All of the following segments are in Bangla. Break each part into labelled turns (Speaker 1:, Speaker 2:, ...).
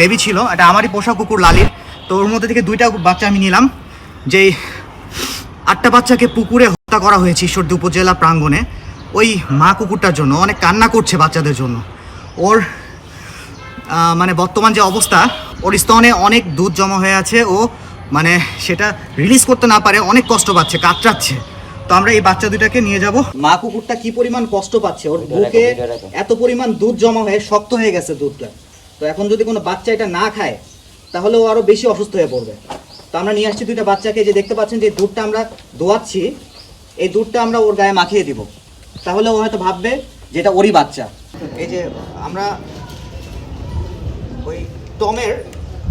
Speaker 1: বেবি ছিল এটা আমারই পোষা কুকুর লালির। তো ওর মধ্যে থেকে দুইটা বাচ্চা আমি নিলাম যেই আটটা বাচ্চাকে পুকুরে হত্যা করা হয়েছে ঈশ্বরদী উপজেলা প্রাঙ্গণে। ওই মা কুকুরটার জন্য অনেক কান্না করছে বাচ্চাদের জন্য। ওর মানে বর্তমান যে অবস্থা ওর স্তনে অনেক দুধ জমা হয়ে আছে ও মানে সেটা রিলিজ করতে না পারে অনেক কষ্ট পাচ্ছে কাতরাচ্ছে। তো আমরা এই বাচ্চা দুটাকে নিয়ে যাব। মা কুকুরটা কি পরিমাণ কষ্ট পাচ্ছে? ওর বুকে এত পরিমাণ দুধ জমা হয়ে শক্ত হয়ে গেছে দুধটা। তো এখন যদি কোনো বাচ্চা এটা না খায় তাহলে ও আরও বেশি অসুস্থ হয়ে পড়বে। তো আমরা নিয়ে আসছি দুইটা বাচ্চাকে যে দেখতে পাচ্ছেন যে দুধটা আমরা দোয়াচ্ছি এই দুধটা আমরা ওর গায়ে মাখিয়ে দিব। তাহলে ও হয়তো ভাববে যে এটা ওরই বাচ্চা। এই যে আমরা ওই টমের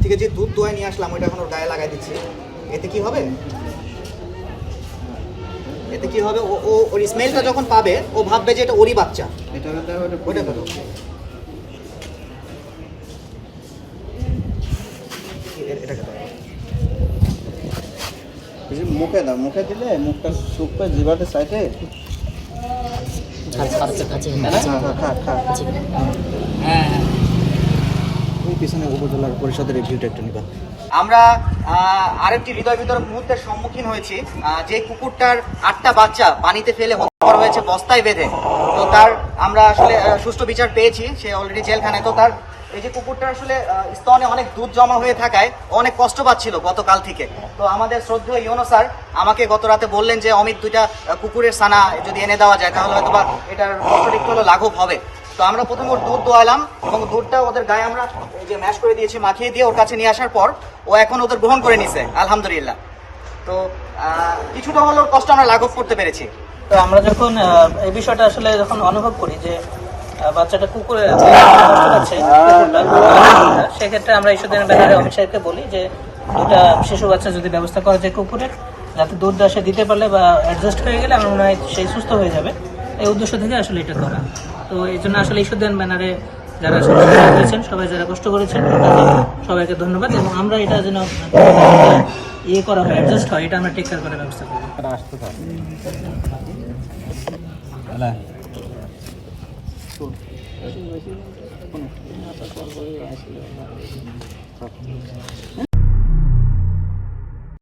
Speaker 1: থেকে যে দুধ দোয়ায় নিয়ে আসলাম ওইটা এখন ওর গায়ে লাগাই দিচ্ছি। এতে কি হবে? এতে কি হবে? ও ওর স্মেলটা যখন পাবে ও ভাববে যে এটা ওরই বাচ্চা।
Speaker 2: এটা হতে
Speaker 1: ওইটা করো এ- এটাকে।
Speaker 2: মুখে দাও মুখে দিলে মুখটা শুকবে জিভাটা সাইডে।
Speaker 3: হ্যাঁ
Speaker 1: পিছনে পরিষদের রিভিউটা একটু নিবা। আমরা আরেকটি হৃদয় বিতরক মুহূর্তের সম্মুখীন হয়েছি। যে কুকুরটার আটটা বাচ্চা পানিতে ফেলে হত্যা হয়েছে বস্তায় বেঁধে। তো তার আমরা আসলে সুষ্ঠু বিচার পেয়েছি। সে অলরেডি জেলখানায়। তো তার এই যে কুকুরটা আসলে স্তনে অনেক দুধ জমা হয়ে থাকায় অনেক কষ্ট পাচ্ছিল গতকাল থেকে। তো আমাদের শ্রদ্ধেয় ইউনো স্যার আমাকে গত রাতে বললেন যে, অমিত, দুইটা কুকুরের সানা যদি এনে দেওয়া যায়, তাহলে হয়তো বা এটার কষ্টটা হলো লাঘব হবে। তো আমরা প্রথমে ওর দুধ দোয়ালাম এবং দুধটা ওদের গায়ে আমরা এই যে ম্যাশ করে দিয়েছি, মাখিয়ে দিয়ে ওর কাছে নিয়ে আসার পর ও এখন ওদের গ্রহণ করে নিছে, আলহামদুলিল্লাহ। তো কিছুটা ওর কষ্ট আমরা লাঘব করতে পেরেছি।
Speaker 4: তো আমরা যখন এই বিষয়টা আসলে যখন অনুভব করি যে বাচ্চাটা কুকুরে কুকুরটা, সেক্ষেত্রে আমরা ঈশ্বরদের ব্যাপারে অমিত সাহেবকে বলি যে দুটা শিশু বাচ্চা যদি ব্যবস্থা করা যায় কুকুরের যাতে দুধ সে দিতে পারলে বা অ্যাডজাস্ট হয়ে গেলে আমার মনে হয় সেই সুস্থ হয়ে যাবে। এই উদ্দেশ্য থেকে আসলে এটা করা। তো এই জন্য আসলে ঈশ্বরদের ব্যানারে যারা করেছেন সবাই যারা কষ্ট করেছেন সবাইকে ধন্যবাদ এবং আমরা এটা যেন ইয়ে করা হয় অ্যাডজাস্ট হয় এটা আমরা টেক কেয়ার করার ব্যবস্থা করব হ্যাঁ